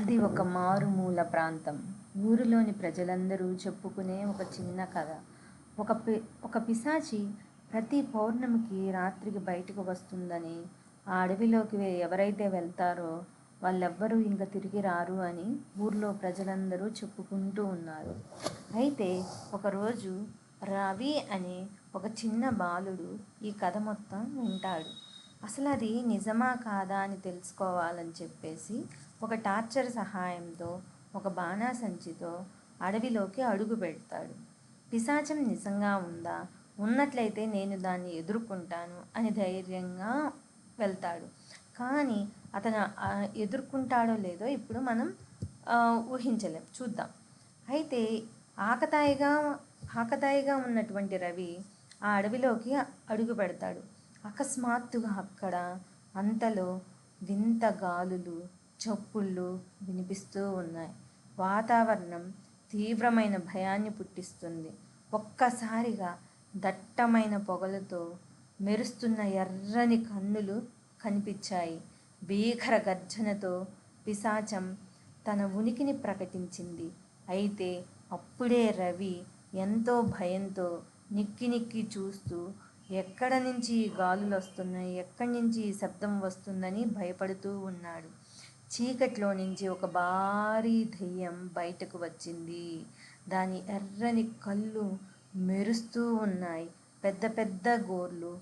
అది ఒక మారుమూల ప్రాంతం. ఊరిలోని ప్రజలందరూ చెప్పుకునే ఒక చిన్న కథ. ఒక పి ఒక పిశాచి ప్రతి పౌర్ణమికి రాత్రికి బయటకు వస్తుందని, ఆ అడవిలోకి ఎవరైతే వెళ్తారో వాళ్ళెవ్వరూ ఇంకా తిరిగి రారు అని ఊర్లో ప్రజలందరూ చెప్పుకుంటూ ఉన్నారు. అయితే ఒకరోజు రవి అనే ఒక చిన్న బాలుడు ఈ కథ మొత్తం వింటాడు. అసలు అది నిజమా కాదా అని తెలుసుకోవాలని చెప్పేసి ఒక టార్చర్ సహాయంతో ఒక బాణాసంచితో అడవిలోకి అడుగుపెడతాడు. పిశాచం నిజంగా ఉందా? ఉన్నట్లయితే నేను దాన్ని ఎదుర్కొంటాను అని ధైర్యంగా వెళ్తాడు. కానీ అతను ఎదుర్కొంటాడో లేదో ఇప్పుడు మనం ఊహించలేం చూద్దాం. అయితే ఆకతాయిగా ఆకతాయిగా ఉన్నటువంటి రవి ఆ అడవిలోకి అడుగుపెడతాడు. అకస్మాత్తుగా అక్కడ అంతలో వింత గాలులు, చప్పుళ్ళు వినిపిస్తూ ఉన్నాయి. వాతావరణం తీవ్రమైన భయాన్ని పుట్టిస్తుంది. ఒక్కసారిగా దట్టమైన పొగలతో మెరుస్తున్న ఎర్రని కన్నులు కనిపించాయి. భీకర గర్జనతో పిశాచం తన ఉనికిని ప్రకటించింది. అయితే అప్పుడే రవి ఎంతో భయంతో నిక్కి నిక్కి చూస్తూ ఎక్కడ నుంచి గాలులు వస్తున్నాయి ఎక్కడి నుంచి శబ్దం వస్తుందని భయపడుతూ ఉన్నాడు. చీకట్లో నుంచి ఒక భారీ దెయ్యం బయటకు వచ్చింది. దాని ఎర్రని కళ్ళు మెరుస్తూ ఉన్నాయి. పెద్ద పెద్ద గోర్లు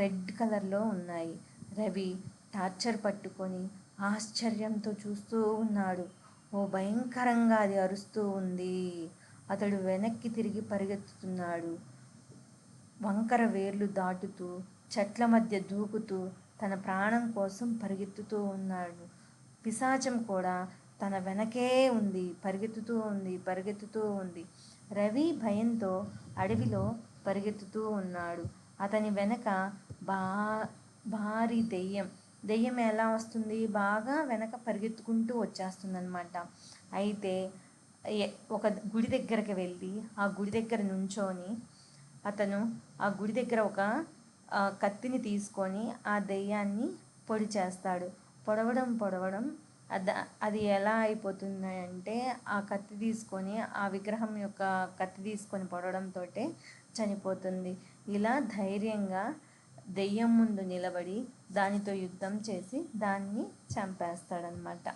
రెడ్ కలర్లో ఉన్నాయి. రవి టార్చర్ పట్టుకొని ఆశ్చర్యంతో చూస్తూ ఉన్నాడు. ఓ భయంకరంగా అది అరుస్తూ ఉంది. అతడు వెనక్కి తిరిగి పరిగెత్తుతున్నాడు వంకర వేర్లు దాటుతూ, చెట్ల మధ్య దూకుతూ తన ప్రాణం కోసం పరిగెత్తుతూ ఉన్నాడు. పిశాచం కూడా తన వెనకే ఉంది. పరిగెత్తుతూ ఉంది. పరిగెత్తుతూ ఉంది. రవి భయంతో అడవిలో పరిగెత్తుతూ ఉన్నాడు. అతని వెనక బా భారీ దెయ్యం. దెయ్యం ఎలా వస్తుంది? బాగా వెనక పరిగెత్తుకుంటూ వచ్చేస్తుందన్నమాట. అయితే ఒక గుడి దగ్గరికి వెళ్ళి ఆ గుడి దగ్గర నుంచొని అతను ఆ గుడి దగ్గర ఒక కత్తిని తీసుకొని ఆ దెయ్యాన్ని పొడి చేస్తాడు. పొడవడం పొడవడం అది ఎలా అయిపోతుంది అంటే ఆ కత్తి తీసుకొని ఆ విగ్రహం యొక్క కత్తి తీసుకొని పొడవడంతో చనిపోతుంది. ఇలా ధైర్యంగా దెయ్యం ముందు నిలబడి దానితో యుద్ధం చేసి దాన్ని చంపేస్తాడనమాట